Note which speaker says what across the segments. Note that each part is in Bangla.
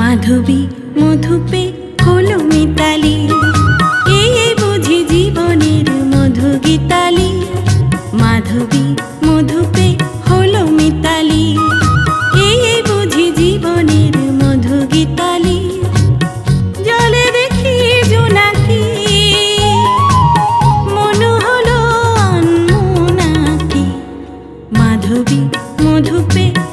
Speaker 1: মাধবী মধুপে কলমিত be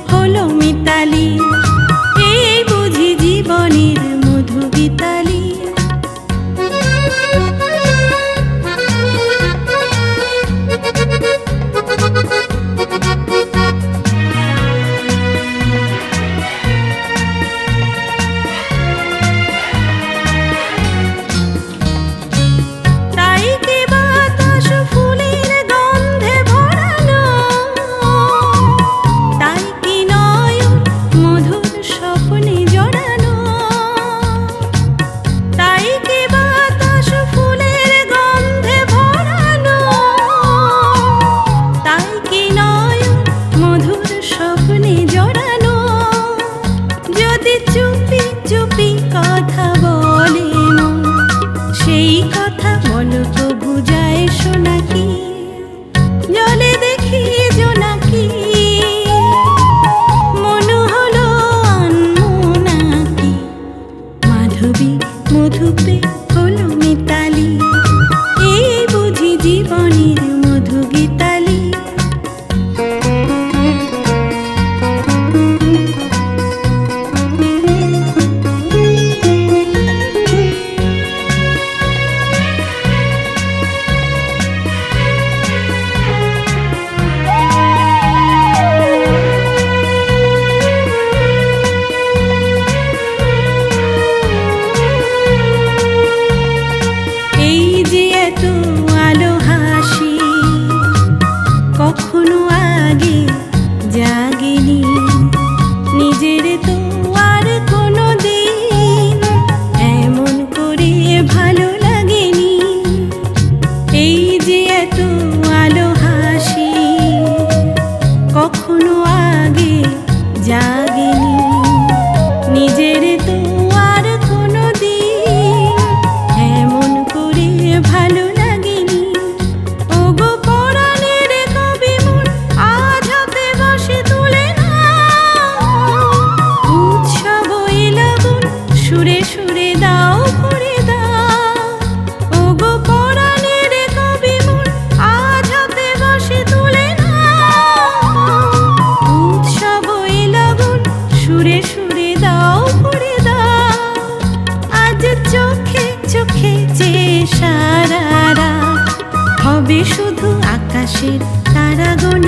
Speaker 1: كل চোখে চোখে যে সারারা হবে শুধু আকাশের তারাগণ।